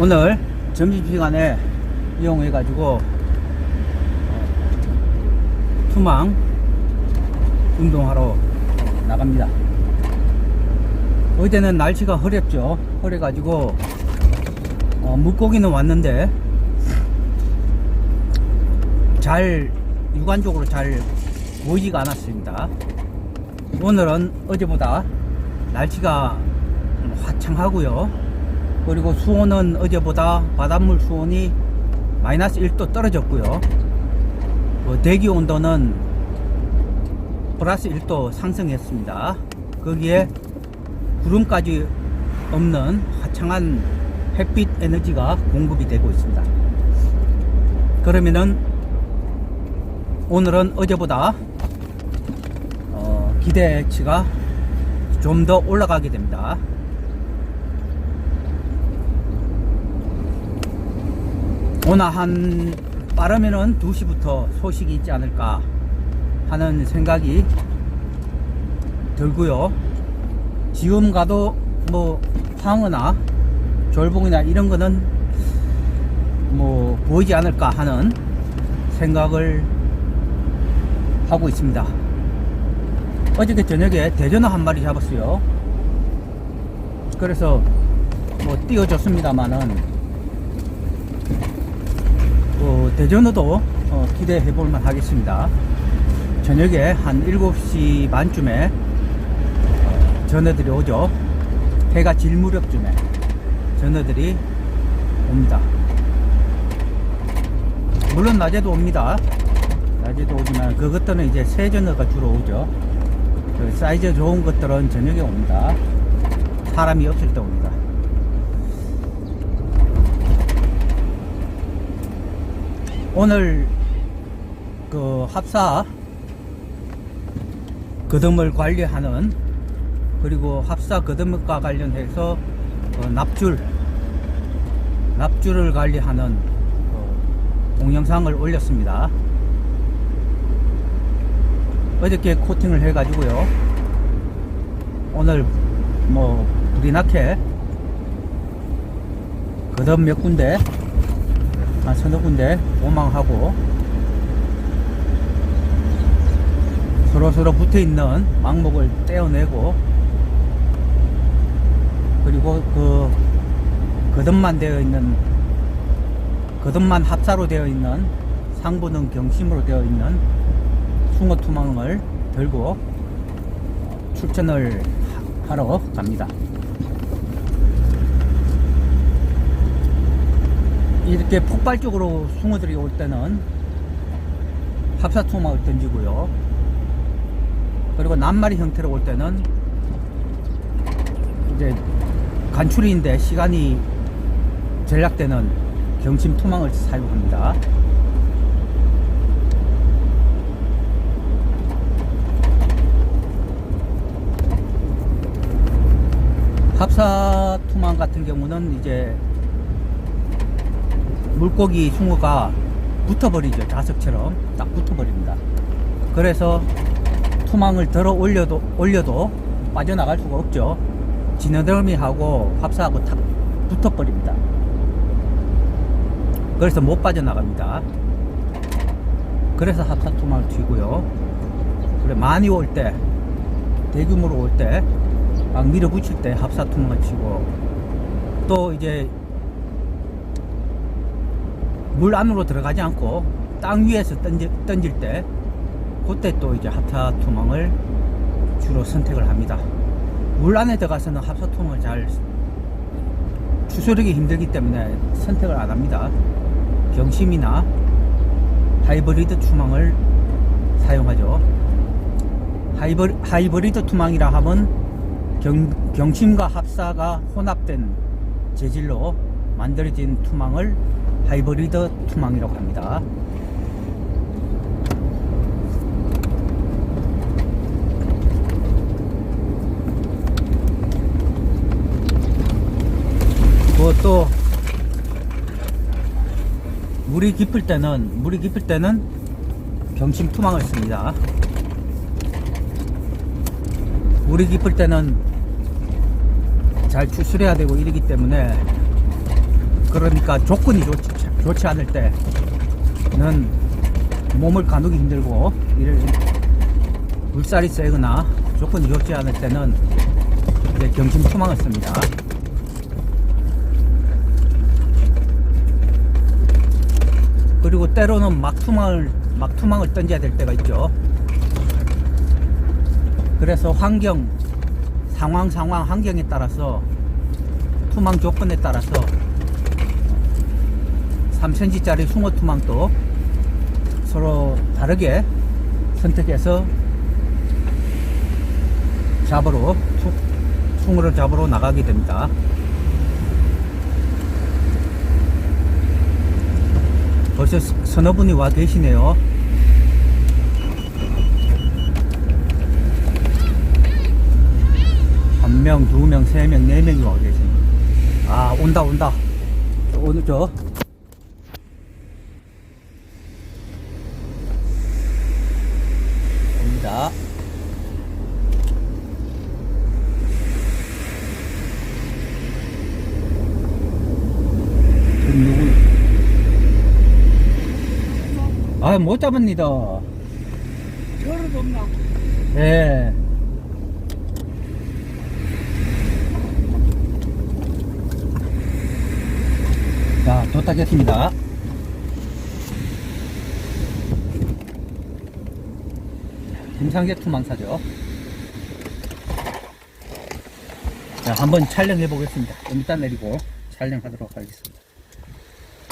오늘 점심시간에 이용해 가지고 어, 투망 운동하러 나갑니다. 어제는 날씨가 흐렸죠. 흐려 가지고 어, 물고기는 왔는데 잘 육안적으로 잘 보이지가 않았습니다. 오늘은 어제보다 날씨가 화창하고요. 그리고 수온은 어제보다 바닷물 수온이 마이너스 1도 떨어졌고요. 그 대기 온도는 플러스 1도 상승했습니다. 거기에 구름까지 없는 화창한 햇빛 에너지가 공급이 되고 있습니다. 그러면은 오늘은 어제보다 어, 기대치가 좀 더 올라가게 됩니다. 오늘 한 빠르면은 2시부터 소식이 있지 않을까 하는 생각이 들고요. 지금 가도 뭐 황어나 졸봉이나 이런 거는 뭐 보이지 않을까 하는 생각을 하고 있습니다. 어저께 저녁에 대전어 한 마리 잡았어요. 그래서 뭐 띄워줬습니다만은 어, 대전어도 어, 기대해 볼만 하겠습니다. 저녁에 한 7시 반쯤에 어, 전어들이 오죠. 해가 질 무렵쯤에 전어들이 옵니다. 물론 낮에도 옵니다. 낮에도 오지만 그것들은 이제 새전어가 주로 오죠. 그 사이즈 좋은 것들은 저녁에 옵니다. 사람이 없을 때 옵니다. 오늘 그 합사 거덤을 관리하는 그리고 합사 거덤과 관련해서 어, 납줄 납줄을 관리하는 어, 동영상을 올렸습니다. 어저께 코팅을 해 가지고요. 오늘 뭐 불이 나게 거덤 몇 군데 한 서너 군데 오망하고 서로서로 붙어 있는 망목을 떼어내고 그리고 그 거듭만 되어 있는 거듭만 합사로 되어 있는 상부는 경심으로 되어 있는 숭어 투망을 들고 출전을 하- 하러 갑니다. 이렇게 폭발적으로 숭어들이 올 때는 합사 투망을 던지고요. 그리고 낱마리 형태로 올 때는 이제 간추리인데 시간이 전략되는 경심 투망을 사용합니다. 합사 투망 같은 경우는 이제 물고기 숭어가 붙어버리죠. 자석처럼 딱 붙어버립니다. 그래서 투망을 들어 올려도 올려도 빠져나갈 수가 없죠. 지느러미하고 합사하고 탁 붙어버립니다. 그래서 못 빠져나갑니다. 그래서 합사 투망을 튀고요. 그래 많이 올 때 대규모로 올 때 막 밀어붙일 때 합사 투망을 치고 또 이제 물 안으로 들어가지 않고 땅 위에서 던질, 던질 때 그때 또 이제 합사 투망을 주로 선택을 합니다. 물 안에 들어가서는 합사 투망을 잘 추스르기 힘들기 때문에 선택을 안 합니다. 경심이나 하이브리드 투망을 사용하죠. 하이브, 하이브리드 투망이라 하면 경, 경심과 합사가 혼합된 재질로 만들어진 투망을 하이브리드 투망이라고 합니다. 그것도 물이 깊을 때는 물이 깊을 때는 경심 투망을 씁니다. 물이 깊을 때는 잘 추출해야 되고 이러기 때문에 그러니까 조건이 좋지, 좋지 않을 때는 몸을 가누기 힘들고 이를 물살이 세거나 조건이 좋지 않을 때는 이제 경심 투망을 씁니다. 그리고 때로는 막투망을 막투망을 던져야 될 때가 있죠. 그래서 환경 상황 상황 환경에 따라서 투망 조건에 따라서 3cm짜리 숭어 투망도 서로 다르게 선택해서 잡으러 투, 숭어를 잡으러 나가게 됩니다. 벌써 서- 서너 분이 와 계시네요. 한 명, 두 명, 세 명, 네 명이 와 계시네. 아, 온다, 온다. 저, 오늘 저. 옵니다. 저 누구? 아, 못 잡습니다. 저를 없나? 예. 자, 도착했습니다. 김상계 투망사죠. 자, 한번 촬영해 보겠습니다. 좀 이따 내리고 촬영하도록 하겠습니다.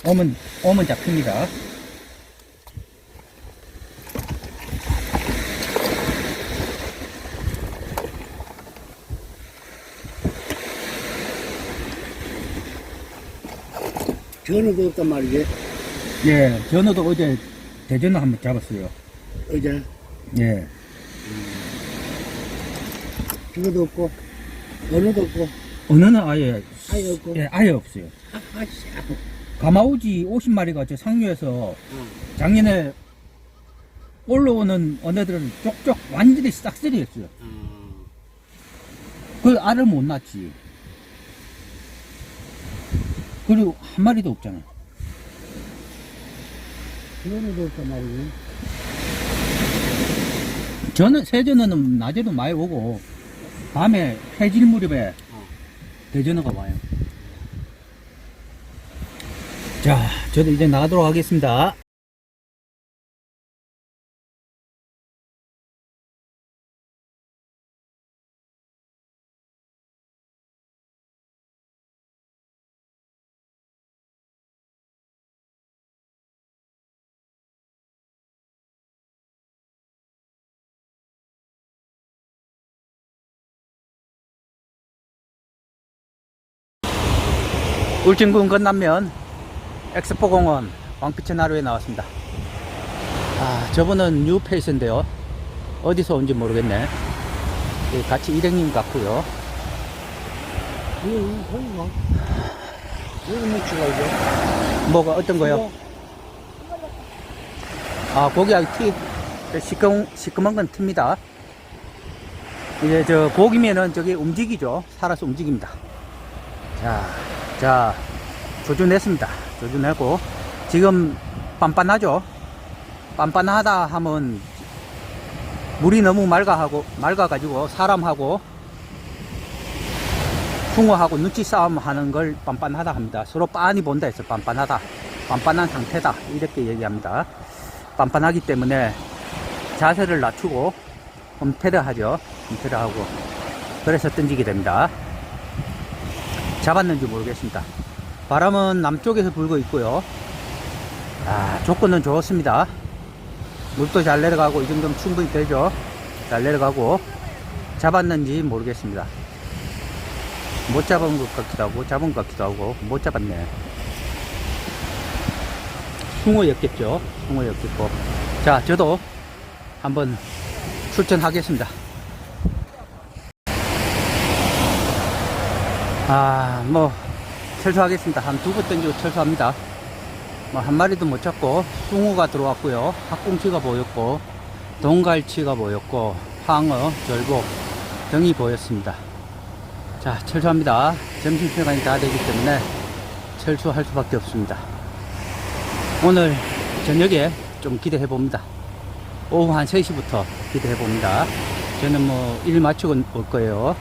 오면, 오면 잡힙니다. 전화도 없단 말이지. 예, 전어도 어제 대전어 한번 잡았어요. 어제 예. 그것도 없고 언어도 없고 언어는 아예, 아예 없고. 예, 아예 없어요. 아, 아씨. 가마우지 50마리가 저 상류에서 작년에 올라오는 언어들은 쪽쪽 완전히 싹쓸이했어요. 그 알을 못 낳지. 그리고 한 마리도 없잖아. 전화도 없단 말이지. 저는 세전어는 낮에도 많이 오고 밤에 해질 무렵에 대전어가 와요. 자, 저도 이제 나가도록 하겠습니다. 울진군 건남면 엑스포 공원 왕피천 하루에 나왔습니다. 아, 저분은 뉴페이스인데요. 어디서 온지 모르겠네. 예, 같이 일행님 같고요. 여기 묵지가 이제. 뭐가 어떤 거요? 아, 고기하기 튀. 시꺼, 시꺼먼 건 틉니다. 이제 저 고기면은 저기 움직이죠. 살아서 움직입니다. 자, 자, 조준했습니다. 조준하고. 지금 빤빤하죠? 빤빤하다 하면 물이 너무 맑아하고, 맑아가지고 사람하고 숭어하고 눈치 싸움 하는 걸 빤빤하다 합니다. 서로 빤히 본다 해서 빤빤하다. 빤빤한 상태다. 이렇게 얘기합니다. 빤빤하기 때문에 자세를 낮추고 험태를 하죠. 험태를 하고. 그래서 던지게 됩니다. 잡았는지 모르겠습니다. 바람은 남쪽에서 불고 있고요. 아, 조건은 좋습니다. 물도 잘 내려가고 이 정도면 충분히 되죠. 잘 내려가고 잡았는지 모르겠습니다. 못 잡은 것 같기도 하고 잡은 것 같기도 하고 못 잡았네 숭어였겠죠 숭어였겠고 자 저도 한번 출전하겠습니다 아 뭐 철수하겠습니다 한 두 번 던지고 철수합니다 뭐 한 마리도 못 잡고 숭어가 들어왔고요 학꽁치가 보였고 동갈치가 보였고 황어 절복 등이 보였습니다 자, 철수합니다. 점심시간이 다 되기 때문에 철수할 수밖에 없습니다. 오늘 저녁에 좀 기대해 봅니다. 오후 한 3시부터 기대해 봅니다. 저는 뭐 일 마치고 올 거예요.